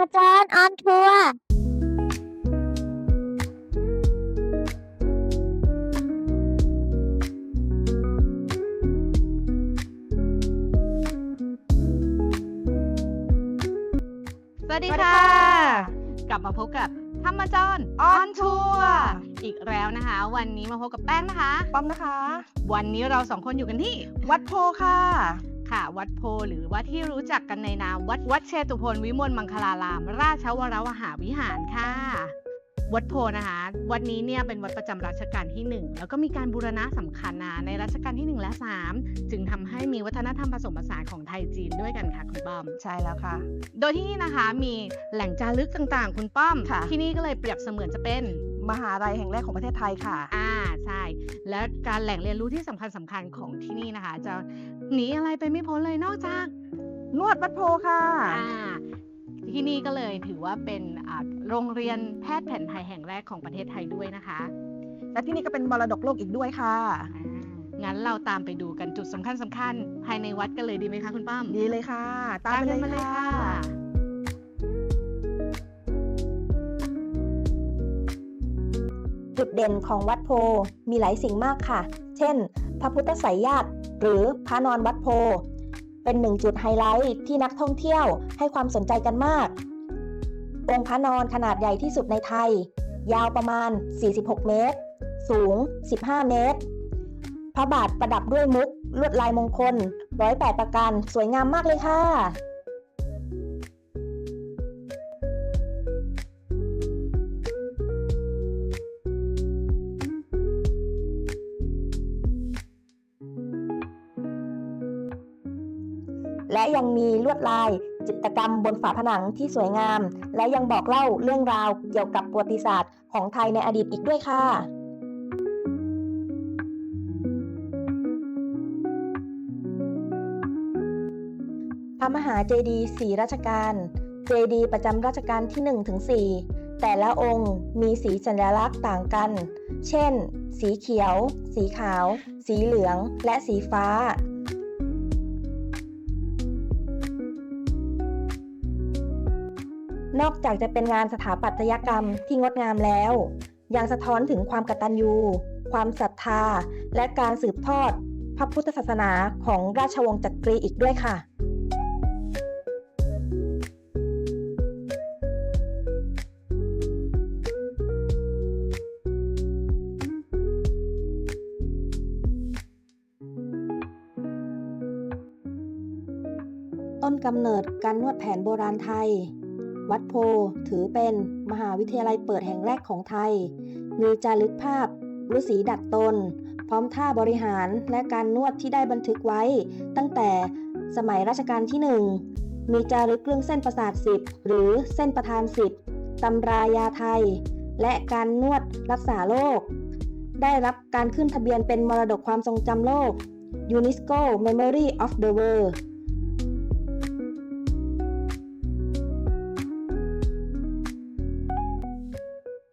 รมจารออนทัวร์สวัสดีสวัสดีค่ะค่ะ กลับมาพบกับธรรมจรออนทัวร์อีกแล้วนะคะ วันนี้มาพบกับแป้งนะคะ ป้อมนะคะ วันนี้เราสองคนอยู่กันที่ วัดโพค่ะ ค่ะ วัดโพหรือว่าที่รู้จักกันในนามวัดวัดเชตุพนวิมลมังคลาราม ราชวรวหาวิหารค่ะวัดโพนะคะ วัดนี้เนี่ยเป็นวัดประจำรัชกาลที่ 1 แล้วก็มีการบูรณะสำคัญนะในรัชกาลที่ 1 และ 3 จึงทำให้มีวัฒนธรรมผสมผสานของไทยจีนด้วยกันค่ะคุณป้อม ใช่แล้วค่ะ โดยที่นี่นะคะมีแหล่งจารึกต่างๆ คุณป้อมค่ะที่นี่ก็เลยเปรียบเสมือนจะเป็นมหาลัยแห่งแรกของประเทศไทยค่ะ อ่า ใช่ และการแหล่งเรียนรู้ที่สำคัญสำคัญของที่นี่นะคะ จะหนีอะไรไปไม่พ้นเลยนอกจากนวดวัดโพค่ะอ่าที่นี่ก็เลยถือว่าเป็นอ่าโรงเรียนแพทย์แผนไทยแห่งแรกของประเทศไทยด้วยนะคะ และที่นี่ก็เป็นมรดกโลกอีกด้วยค่ะอ่างั้นเราตามไปดูกันจุดสำคัญสำคัญภายในวัดกันเลยดีไหมคะคุณป้อมดีเลยค่ะ ตามไปกันเลยมาเลยค่ะ จุดเด่นของวัดโพมีหลายสิ่งมากค่ะ เช่น พระพุทธไสยญาติหรือพระนอนวัดโพ เป็นหนึ่งจุดไฮไลท์ที่นักท่องเที่ยวให้ความสนใจกันมาก องค์พระนอนขนาดใหญ่ที่สุดในไทย ยาวประมาณ 46 เมตร สูง 15 เมตร พระบาทประดับด้วยมุกลวดลายมงคล108ประการสวยงามมากเลยค่ะ และยังมีลวดลายจิตรกรรมบนฝาผนังที่สวยงาม และยังบอกเล่าเรื่องราวเกี่ยวกับประวัติศาสตร์ของไทยในอดีตอีกด้วยค่ะพระมหาเจดีย์สีราชการ เจดีย์ประจำราชการที่1ถึง4แต่ละองค์มีสีสัญลักษณ์ต่างกัน เช่น สีเขียว สีขาว สีเหลือง และสีฟ้า นอกจากจะเป็นงานสถาปัตยกรรมที่งดงามแล้ว ยังสะท้อนถึงความกตัญญู ความศรัทธา และการสืบทอด พระพุทธศาสนาของราชวงศ์จักรีอีกด้วยค่ะต้นกำเนิดการนวดแผนโบราณไทย วัดโพ ถือเป็นมหาวิทยาลัยเปิดแห่งแรกของไทย มีจารึกภาพฤาษีดัดตน พร้อมท่าบริหารและการนวดที่ได้บันทึกไว้ ตั้งแต่สมัยรัชกาลที่ 1 มีจารึกเรื่องเส้นประสาทสิบหรือเส้นประธานสิบตำรายาไทย และการนวดรักษาโรคได้รับการขึ้นทะเบียนเป็นมรดกความทรงจำโลก UNESCO Memory of the World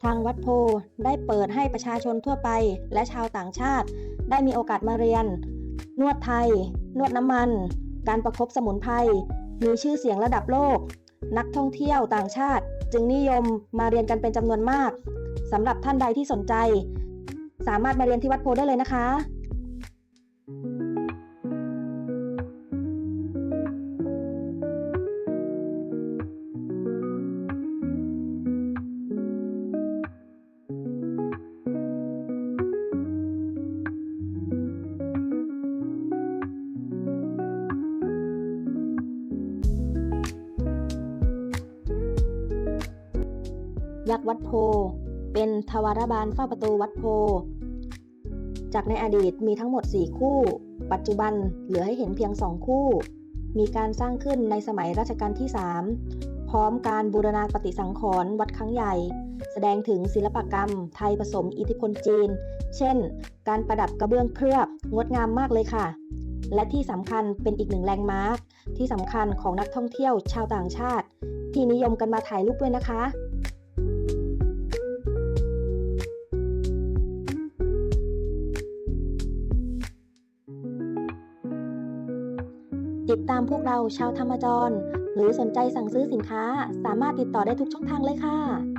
างวัดโพได้เปิดให้ประชาชนทั่วไป และชาวต่างชาติ ได้มีโอกาสมาเรียน นวดไทย นวดน้ำมัน การประคบสมุนไพรมีชื่อเสียงระดับโลก นักท่องเที่ยวต่างชาติ จึงนิยมมาเรียนกันเป็นจำนวนมากสำหรับท่านใดที่สนใจ สามารถมาเรียนที่วัดโพได้เลยนะคะ ยักษ์วัดโพ เป็นทวารบาลเฝ้าประตูวัดโพ จากในอดีตมีทั้งหมด 4 คู่ ปัจจุบันเหลือให้เห็นเพียง 2 คู่ มีการสร้างขึ้นในสมัยรัชกาลที่ 3 พร้อมการบูรณาปฏิสังขรณ์วัดครั้งใหญ่ แสดงถึงศิลปกรรม ไทยผสมอิทธิพลจีน เช่น การประดับกระเบื้องเคลือบงดงามมากเลยค่ะ และที่สำคัญเป็นอีกหนึ่งแลนด์มาร์คที่สำคัญของนักท่องเที่ยวชาวต่างชาติ ที่นิยมกันมาถ่ายรูปด้วยนะคะ ติดตามพวกเราชาวธรรมจร หรือสนใจสั่งซื้อสินค้าสามารถติดต่อได้ทุกช่องทางเลยค่ะ